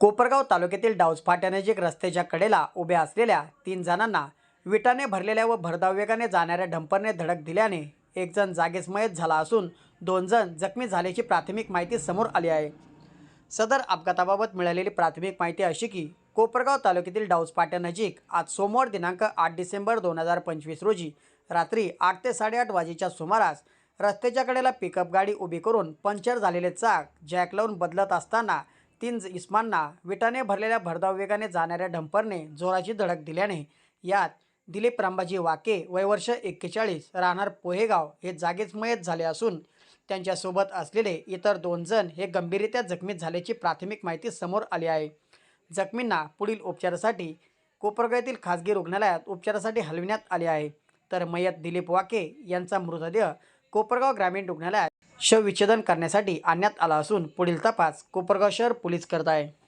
कोपरगाव तालुक्यातील डाऊज फाट्यानजीक रस्त्याच्या कडेला उभ्या असलेल्या तीन जणांना विटाने भरलेल्या व भरधाव वेगाने जाणाऱ्या डंपरने धडक दिल्याने एक जण जागीच मयत झाला असून दोन जण जखमी झाल्याची प्राथमिक माहिती समोर आली आहे. सदर अपघाताबाबत मिळालेली प्राथमिक माहिती अशी की कोपरगाव तालुक्यातील डाऊस फाट्यानजीक आज सोमवार दिनांक आठ डिसेंबर दोन हजार पंचवीस रोजी रात्री आठ ते साडेआठ वाजेच्या सुमारास रस्त्याच्या कडेला पिकअप गाडी उभी करून पंक्चर झालेले चाक जॅक लावून बदलत असताना तीन इस्मांना विटाने भरलेल्या भरधाव वेगाने जाणाऱ्या डंपरने जोराची धडक दिल्याने यात दिलीप रामबाजी वाके वयवर्ष एक्केचाळीस राहणार पोहेगाव हे जागीच मयत झाले असून त्यांच्यासोबत असलेले इतर दोन जण हे गंभीररित्या जखमी झाल्याची प्राथमिक माहिती समोर आली आहे. जखमींना पुढील उपचारासाठी कोपरगाव येथील खासगी रुग्णालयात उपचारासाठी हलविण्यात आले आहे. तर मयत दिलीप वाके यांचा मृतदेह कोपरगाव ग्रामीण रुग्णालयात शवविच्छेदन करण्यासाठी आणण्यात आला असून पुढील तपास कोपरगाव शहर पोलीस करत आहे.